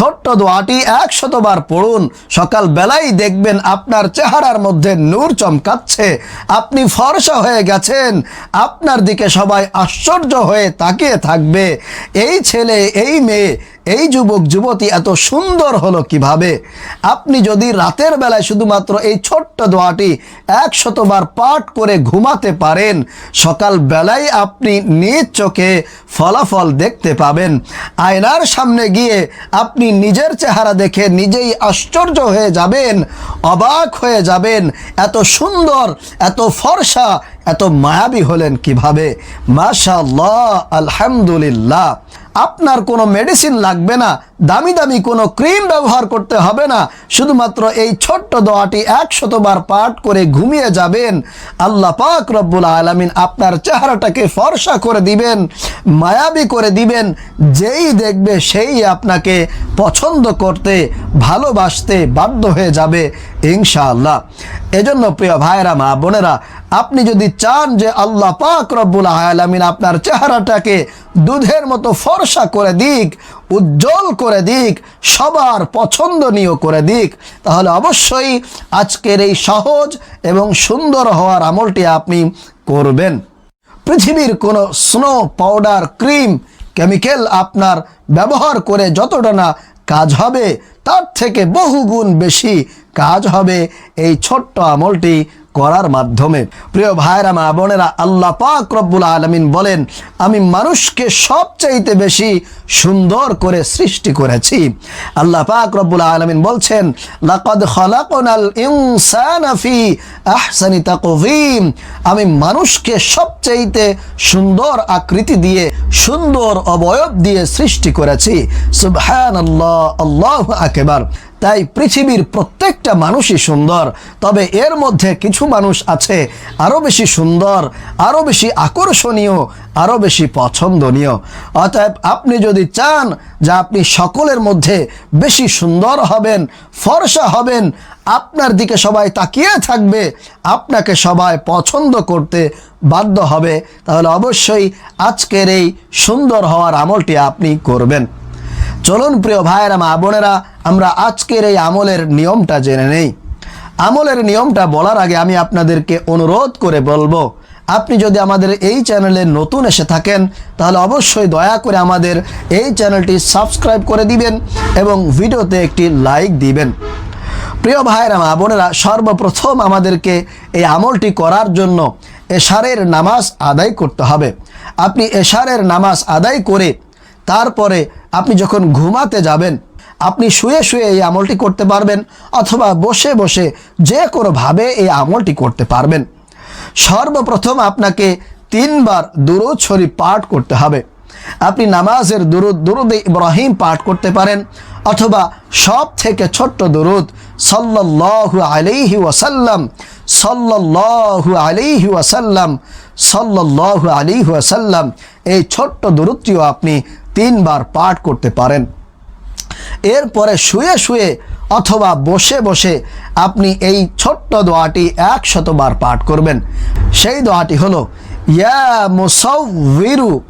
ছোট্ট দোয়াটি একশতবার পড়ুন। সকাল বেলায় দেখবেন আপনার চেহারার মধ্যে নূর চমকাচ্ছে। আপনি ফর্সা হয়ে গেছেন। আপনার দিকে সবাই আশ্চর্য হয়ে তাকিয়ে থাকবে। এই ছেলে, এই মেয়ে এই যুবক, যুবতী এত সুন্দর হলো কীভাবে? আপনি যদি রাতের বেলায় শুধুমাত্র এই ছোট্ট দোয়াটি একশতবার পাঠ করে ঘুমাতে পারেন, সকাল বেলায় আপনি নিজ চোখে ফলাফল দেখতে পাবেন। আয়নার সামনে গিয়ে আপনি নিজের চেহারা দেখে নিজেই আশ্চর্য হয়ে যাবেন, অবাক হয়ে যাবেন, এত সুন্দর, এত ফর্সা, এত মায়াবী হলেন কীভাবে? মাশাল্লাহ আলহামদুলিল্লাহ। আপনার কোনো মেডিসিন লাগবে না, দামি দামি কোনো ক্রিম ব্যবহার করতে হবে না, শুধুমাত্র এই ছোট্ট দোয়াটি একশতবার পাঠ করে ঘুমিয়ে যাবেন। আল্লাহ পাক রব্বুল আলমিন আপনার চেহারাটাকে ফর্সা করে দিবেন, মায়াবী করে দিবেন, যেই দেখবে সেই আপনাকে পছন্দ করতে, ভালোবাসতে বাধ্য হয়ে যাবে, ইনশাআল্লাহ। এজন্য প্রিয় ভাইরা মা বোনেরা, আপনি যদি চান যে আল্লাহ পাক রব্বুল আলমিন আপনার চেহারাটাকে দুধের মতো ফর্সা করে দিক, উজ্জ্বল করে দিক, সবার পছন্দনীয় করে দিক, তাহলে অবশ্যই আজকের এই সহজ এবং সুন্দর হওয়ার আমলটি আপনি করবেন। পৃথিবীর কোনো স্নো পাউডার ক্রিম, কেমিক্যাল আপনার ব্যবহার করে যতটা না কাজ হবে, তার থেকে বহুগুণ বেশি কাজ হবে এই ছোট্ট আমলটি করার মাধ্যমে। প্রিয় ভাইরা মা বোনেরা, আল্লাহ পাক রব্বুল আলমিন বলেন, আমি মানুষকে সবচাইতে বেশি সুন্দর করে সৃষ্টি করেছি। আল্লাহ পাক রব্বুল আলমিন বলছেন, লাকদ খলাকনাল ইনসানা ফি আহসানি তাকভিম আমি মানুষকে সবচাইতে সুন্দর আকৃতি দিয়ে, সুন্দর অবয়ব দিয়ে সৃষ্টি করেছি। সুবহানাল্লাহ, আল্লাহু আকবার। তাই পৃথিবীর প্রত্যেকটা মানুষই সুন্দর। তবে এর মধ্যে কিছু মানুষ আছে আরও বেশি সুন্দর আরও বেশি আকর্ষণীয় আরও বেশি পছন্দনীয়। অতএব আপনি যদি চান যে আপনি সকলের মধ্যে বেশি সুন্দর হবেন, ফর্সা হবেন, আপনার দিকে সবাই তাকিয়ে থাকবে, আপনাকে সবাই পছন্দ করতে বাধ্য হবে, তাহলে অবশ্যই আজকের এই সুন্দর হওয়ার আমলটি আপনি করবেন। চলুন প্রিয় ভাইয়েরা, মা বোনেরা আমরা আজকের এই আমলের নিয়মটা জেনে নেই। আমলের নিয়মটা বলার আগে আমি আপনাদেরকে অনুরোধ করে বলব, আপনি যদি আমাদের এই চ্যানেলে নতুন এসে থাকেন, তাহলে অবশ্যই দয়া করে আমাদের এই চ্যানেলটি সাবস্ক্রাইব করে দিবেন এবং ভিডিওতে একটি লাইক দিবেন। প্রিয় ভাইয়েরা, মা বোনেরা, সর্বপ্রথম আমাদেরকে এই আমলটি করার জন্য এশারের নামাজ আদায় করতে হবে। আপনি এশারের নামাজ আদায় করে তারপরে আপনি যখন ঘুমাতে যাবেন আপনি শুয়ে শুয়ে এই আমলটি করতে পারবেন অথবা বসে বসে যে কোনোভাবে এই আমলটি করতে পারবেন। সর্বপ্রথম আপনাকে তিনবার দুরুদ শরীফ পাঠ করতে হবে। আপনি নামাজের দুরুদ দুরুদ ইব্রাহিম পাঠ করতে পারেন অথবা সব থেকে ছোট্ট দুরুদ, সাল্লাল্লাহু আলাইহি ওয়াসাল্লাম, সাল্লাল্লাহু আলাইহি ওয়াসাল্লাম, সাল্লাল্লাহু আলাইহি ওয়াসাল্লাম, এই ছোট্ট দুরুদটিও আপনি তিনবার পাঠ করতে পারেন। এরপরে শুয়ে শুয়ে অথবা বসে বসে আপনি এই ছোট্ট দোয়াটি একশতবার পাঠ করবেন। সেই দোয়াটি হলো, ইয়া মুসৌবিরু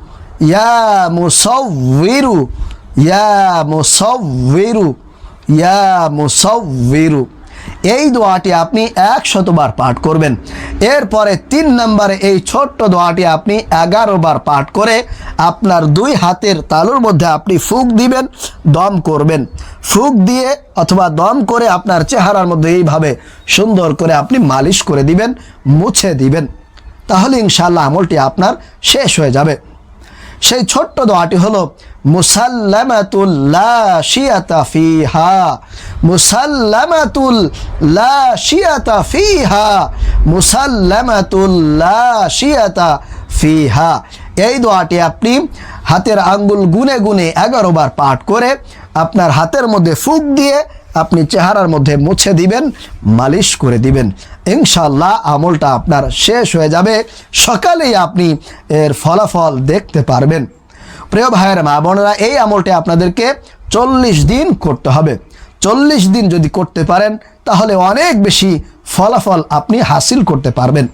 ইয়া মুসৌবিরু ইয়া মুসৌবিরু ইয়া মুসৌবিরু এই দোয়াটি আপনি একশতবার পাঠ করবেন। এরপরে তিন নম্বরে এই ছোট্ট দোয়াটি আপনি এগারো বার পাঠ করে আপনার দুই হাতের তালুর মধ্যে আপনি ফুক দিবেন, দম করবেন। ফুক দিয়ে অথবা দম করে আপনার চেহারার মধ্যে এইভাবে সুন্দর করে আপনি মালিশ করে দিবেন, মুছে দিবেন। তাহলে ইনশাল্লাহ আমলটি আপনার শেষ হয়ে যাবে। সেই ছোট্ট দোয়াটি হলো, মুসাল্লামাতুল মুসাল্লামাতুল এই দোয়াটি আপনি হাতের আঙ্গুল গুনে গুনে এগারো বার পাঠ করে আপনার হাতের মধ্যে ফুক দিয়ে আপনি চেহারার মধ্যে মুছে দিবেন, মালিশ করে দিবেন। ইনশাল্লাহ আমলটা আপনার শেষ হয়ে যাবে। সকালেই আপনি এর ফলাফল দেখতে পারবেন। প্রিয় ভাইয়ের, মা বোনেরা, এই আমলটি আপনাদেরকে চল্লিশ দিন করতে হবে। চল্লিশ দিন যদি করতে পারেন, তাহলে অনেক বেশি ফলাফল আপনি হাসিল করতে পারবেন।